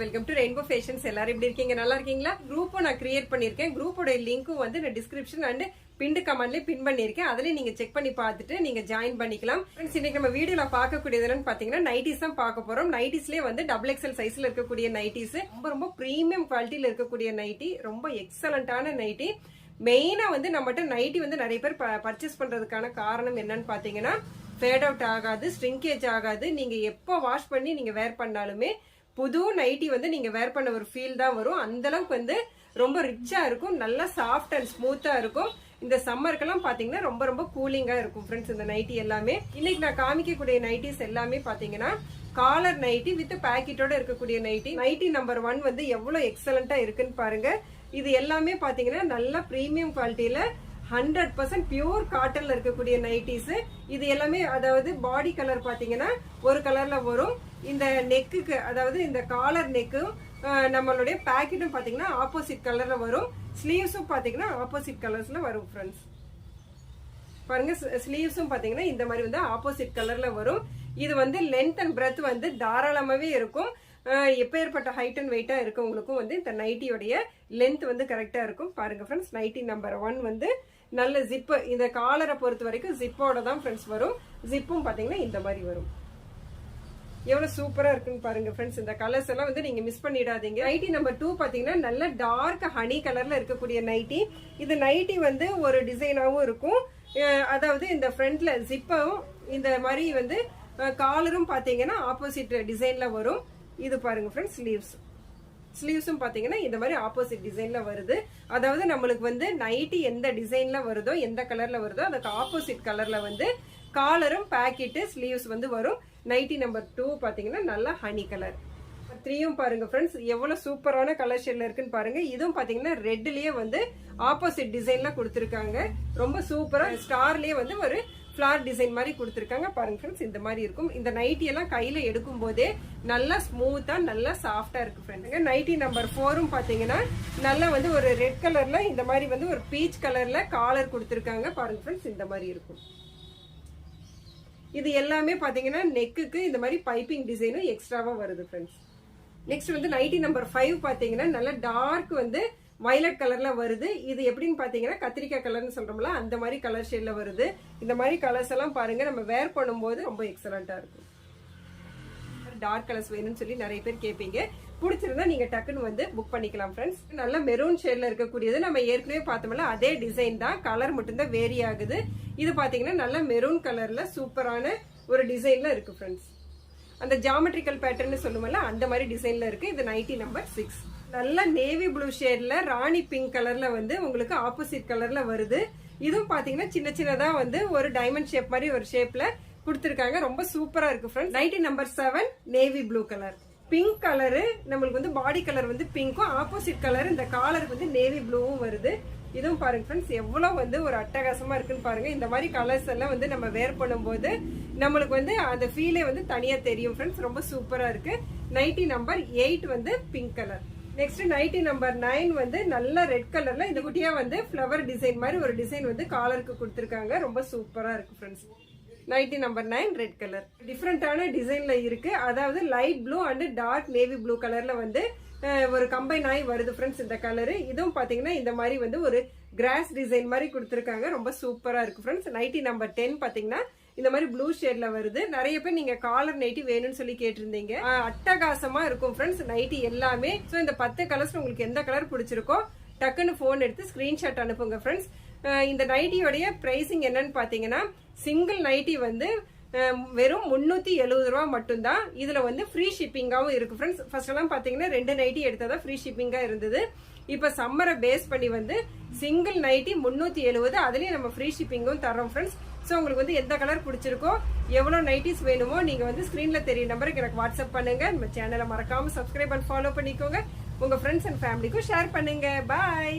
Welcome to rainbow fashions எல்லாரும் எப்படி இருக்கீங்க? நல்லா இருக்கீங்களா? குரூப்பும் நான் கிரியேட் பண்ணியிருக்கேன். குரூப்போட லிங்க்கும் வந்து நான் டிஸ்கிரிப்ஷன் அண்ட் பிண்டு கமெண்ட்லேயே பின் பண்ணியிருக்கேன். அதுலேயும் நீங்கள் செக் பண்ணி பார்த்துட்டு நீங்கள் ஜாயின் பண்ணிக்கலாம். ஃப்ரெண்ட்ஸ் இன்னைக்கு நம்ம வீடியோவில் பார்க்கக்கூடியது என்னன்னு பார்த்தீங்கன்னா நைட்டிஸ் தான் பார்க்க போகிறோம் நைட்டிஸ்லேயே வந்து டபுள் எக்ஸல் சைஸில் இருக்கக்கூடிய நைட்டிஸ் ரொம்ப ரொம்ப ப்ரீமியம் குவாலிட்டியில் இருக்கக்கூடிய நைட்டி ரொம்ப எக்ஸலண்ட்டான நைட்டி மெயினாக வந்து நம்மகிட்ட நைட்டி வந்து நிறைய பேர் பர்ச்சேஸ் பண்ணுறதுக்கான காரணம் என்னன்னு பார்த்தீங்கன்னா ஃபேட் அவுட் ஆகாது ஸ்ட்ரிங்கேஜ் ஆகாது. நீங்கள் எப்போ வாஷ் பண்ணி நீங்கள் வேர் பண்ணாலுமே புது நைட்டி வந்து நீங்கள் வேர் பண்ண ஒரு ஃபீல் தான் வரும். அந்த அளவுக்கு வந்து ரொம்ப ரிச்சாக இருக்கும். நல்லா சாஃப்ட் அண்ட் ஸ்மூத்தாக இருக்கும். இந்த சம்மருக்கெல்லாம் பார்த்தீங்கன்னா ரொம்ப ரொம்ப கூலிங்காக இருக்கும் ஃப்ரெண்ட்ஸ் இந்த நைட்டி எல்லாமே. இன்னைக்கு நான் காமிக்கக்கூடிய நைட்டிஸ் எல்லாமே பார்த்தீங்கன்னா காலர் நைட்டி வித் பேக்கெட்டோட இருக்கக்கூடிய நைட்டி நைட்டி நம்பர் ஒன் வந்து எவ்வளோ எக்ஸலண்ட்டாக இருக்குன்னு பாருங்க. இது எல்லாமே பார்த்தீங்கன்னா நல்லா ப்ரீமியம் குவாலிட்டியில் ஹண்ட்ரட் பர்சன்ட் பியூர் காட்டன்ல இருக்கக்கூடிய நைட்டிஸ் இது எல்லாமே அதாவது பாடி கலர் பாத்தீங்கன்னா ஒரு கலர்ல வரும். இந்த நெக்குக்கு அதாவது இந்த காலர் நெக்கும் நம்மளுடைய பேக்கெட்டும் பார்த்தீங்கன்னா ஆப்போசிட் கலரில் வரும். ஸ்லீவ்ஸும் பார்த்தீங்கன்னா ஆப்போசிட் கலர்ஸில் வரும் ஃப்ரெண்ட்ஸ் பாருங்க ஸ்லீவ்ஸும் பார்த்தீங்கன்னா இந்த மாதிரி வந்து ஆப்போசிட் கலரில் வரும். இது வந்து லென்த் அண்ட் பிரெத் வந்து தாராளமாகவே இருக்கும். எப்பேற்பட்ட ஹைட் அண்ட் வெயிட்டாக இருக்கவங்களுக்கும் வந்து இந்த நைட்டியோடைய லென்த் வந்து கரெக்டாக இருக்கும். பாருங்க ஃப்ரெண்ட்ஸ் நைட்டி நம்பர் ஒன் வந்து நல்ல ஜிப்பு இந்த காலரை பொறுத்த வரைக்கும் ஜிப்போட தான் ஃப்ரெண்ட்ஸ் வரும். ஜிப்பும் பார்த்தீங்கன்னா இந்த மாதிரி வரும். எவ்வளவு சூப்பரா இருக்குன்னு பாருங்க ஃப்ரெண்ட்ஸ் இந்த கலர்ஸ் எல்லாம் வந்து நீங்க மிஸ் பண்ணிடாதீங்க. நைட்டி நம்பர் டூ பாத்தீங்கன்னா நல்ல டார்க் ஹனி கலர்ல இருக்கக்கூடிய நைட்டி இது நைட்டி வந்து ஒரு டிசைனாகவும் இருக்கும். அதாவது இந்த ஃப்ரண்ட்ல ஜிப்பும் இந்த மாதிரி வந்து காலரும் பாத்தீங்கன்னா ஆப்போசிட் டிசைன்ல வரும். இது பாருங்க ஃப்ரெண்ட்ஸ் ஸ்லீவ்ஸ் ஸ்லீவ்ஸும் பார்த்தீங்கன்னா இந்த மாதிரி ஆப்போசிட் டிசைனில் வருது. அதாவது நம்மளுக்கு வந்து நைட்டி எந்த டிசைனில் வருதோ எந்த கலரில் வருதோ அதுக்கு ஆப்போசிட் கலரில் வந்து காலரும் பேக்கெட்டு ஸ்லீவ்ஸ் வந்து வரும். நைட்டி நம்பர் டூ பார்த்தீங்கன்னா நல்லா ஹனி கலர். த்ரீயும் பாருங்க ஃப்ரெண்ட்ஸ் எவ்வளோ சூப்பரான கலர் ஷேட்ல இருக்குன்னு பாருங்க. இதுவும் பார்த்தீங்கன்னா ரெட்லயே வந்து ஆப்போசிட் டிசைன்லாம் கொடுத்துருக்காங்க. ரொம்ப சூப்பராக ஸ்டார்லேயே வந்து ஒரு ஃப்ளார் டிசைன் மாதிரி கொடுத்துருக்காங்க. பாருங்க ஃப்ரெண்ட்ஸ் இந்த மாதிரி இருக்கும். இந்த நைட்டி எல்லாம் கையில எடுக்கும் போதே நல்லா ஸ்மூத்தா நல்லா சாஃப்டா இருக்கு ஃப்ரெண்டுங்க நைட்டி நம்பர் ஃபோரும் பாத்தீங்கன்னா நல்லா வந்து ஒரு ரெட் கலர்ல இந்த மாதிரி வந்து ஒரு பீச் கலர்ல காலர் கொடுத்துருக்காங்க. பாருங்க ஃப்ரெண்ட்ஸ் இந்த மாதிரி இருக்கும். இது எல்லாமே பார்த்தீங்கன்னா நெக்குக்கு இந்த மாதிரி பைப்பிங் டிசைனும் எக்ஸ்ட்ராவாக வருது ஃப்ரெண்ட்ஸ் நெக்ஸ்ட் வந்து நைட்டி நம்பர் ஃபைவ் பார்த்தீங்கன்னா நல்ல டார்க் வந்து வயலட் கலர்ல வருது. இது எப்படின்னு பாத்தீங்கன்னா கத்திரிக்காய் கலர்னு சொல்றோம்ல அந்த மாதிரி கலர் ஷேட்ல வருது. இந்த மாதிரி கலர்ஸ் எல்லாம் பாருங்க நம்ம வேர் பண்ணும்போது ரொம்ப எக்ஸலண்டா இருக்கும். டார்க் கலர்ஸ் வேணும்னு சொல்லி நிறைய பேர் கேட்பீங்க பிடிச்சிருந்தா நீங்க டக்குன்னு வந்து புக் பண்ணிக்கலாம் ஃப்ரெண்ட்ஸ் நல்ல மெரூன் ஷேட்ல இருக்கக்கூடியது நம்ம ஏற்கனவே பார்த்தோம்ல அதே டிசைன் தான். கலர் மட்டும்தான் வேரி ஆகுது. இது பாத்தீங்கன்னா நல்ல மெரூன் கலர்ல சூப்பரான ஒரு டிசைன்ல இருக்கு ஃப்ரெண்ட்ஸ் அந்த ஜாமெட்ரிக்கல் பேட்டர்ன் சொல்லுவோம்ல அந்த மாதிரி டிசைன்ல இருக்கு. இது நைட்டி நம்பர் சிக்ஸ் நல்ல நேவி ப்ளூ ஷேட்ல ராணி பிங்க் கலர்ல வந்து உங்களுக்கு ஆப்போசிட் கலர்ல வருது. இதுவும் பாத்தீங்கன்னா சின்ன சின்னதா வந்து ஒரு டைமண்ட் ஷேப் மாதிரி ஒரு ஷேப்ல கொடுத்துருக்காங்க. ரொம்ப சூப்பரா இருக்கு friends nighty number seven navy blue colour pink colour நம்மளுக்கு வந்து பாடி கலர் வந்து பிங்க்கும் ஆப்போசிட் கலர் இந்த காலருக்கு வந்து நேவி ப்ளூவும் வருது. இதுவும் பாருங்க ஃப்ரெண்ட்ஸ் எவ்வளோ வந்து ஒரு அட்டகாசமாக இருக்குன்னு பாருங்க. இந்த மாதிரி கலர்ஸ் எல்லாம் வந்து நம்ம வேர் பண்ணும்போது நம்மளுக்கு வந்து அந்த ஃபீலே வந்து தனியாக தெரியும் ஃப்ரெண்ட்ஸ் ரொம்ப சூப்பராக இருக்கு. நைட்டி நம்பர் எயிட் வந்து pink colour next nighty number nine வந்து நல்ல ரெட் கலர்ல இந்த குட்டியா வந்து ஃப்ளவர் டிசைன் மாதிரி ஒரு டிசைன் வந்து காலருக்கு கொடுத்துருக்காங்க. ரொம்ப சூப்பரா இருக்கு friends nighty number nine red colour டிஃப்ரெண்டான டிசைன்ல இருக்கு. அதாவது light blue and dark navy blue கலர்ல வந்து ஒரு கம்பைன் ஆகி வருது ஃப்ரெண்ட்ஸ் இந்த கலரு இதுவும் பார்த்தீங்கன்னா இந்த மாதிரி வந்து ஒரு கிராஸ் டிசைன் மாதிரி கொடுத்துருக்காங்க. ரொம்ப சூப்பராக இருக்கு ஃப்ரெண்ட்ஸ் நைட்டி நம்பர் டென் பார்த்தீங்கன்னா இந்த மாதிரி ப்ளூ ஷேட்ல வருது. நிறைய பேர் நீங்க காலர் நைட்டி வேணும்னு சொல்லி கேட்டிருந்தீங்க. அட்டகாசமா இருக்கும் ஃப்ரெண்ட்ஸ் நைட்டி எல்லாமே. ஸோ இந்த பத்து கலர்ஸ் உங்களுக்கு எந்த கலர் பிடிச்சிருக்கோ டக்குன்னு ஃபோன் எடுத்து ஸ்கிரீன்ஷாட் அனுப்புங்க ஃப்ரெண்ட்ஸ் இந்த நைட்டியோடைய ப்ரைஸிங் என்னன்னு பார்த்தீங்கன்னா சிங்கிள் நைட்டி வந்து வெறும் முந்நூற்றி எழுபது ரூபா மட்டும்தான். இதுல வந்து ஃப்ரீ ஷிப்பிங்காகவும் இருக்கு ஃப்ரெண்ட்ஸ் ஃபர்ஸ்ட் எல்லாம் பாத்தீங்கன்னா ரெண்டு நைட்டி எடுத்ததா ஃப்ரீ ஷிப்பிங்கா இருந்தது. இப்ப சம்மரை பேஸ் பண்ணி வந்து சிங்கிள் நைட்டி முன்னூத்தி எழுபது அதுலயும் நம்ம ஃப்ரீ ஷிப்பிங்கும் தரோம் ஃப்ரெண்ட்ஸ் ஸோ உங்களுக்கு வந்து எந்த கலர் பிடிச்சிருக்கோ எவ்வளோ நைட்டிஸ் வேணுமோ நீங்கள் வந்து ஸ்க்ரீனில் தெரிய நம்பருக்கு எனக்கு வாட்ஸ்அப் பண்ணுங்க. நம்ம சேனலை மறக்காமல் சப்ஸ்கிரைப் அண்ட் ஃபாலோ பண்ணிக்கோங்க. உங்கள் ஃப்ரெண்ட்ஸ் அண்ட் ஃபேமிலிக்கும் ஷேர் பண்ணுங்க. பாய்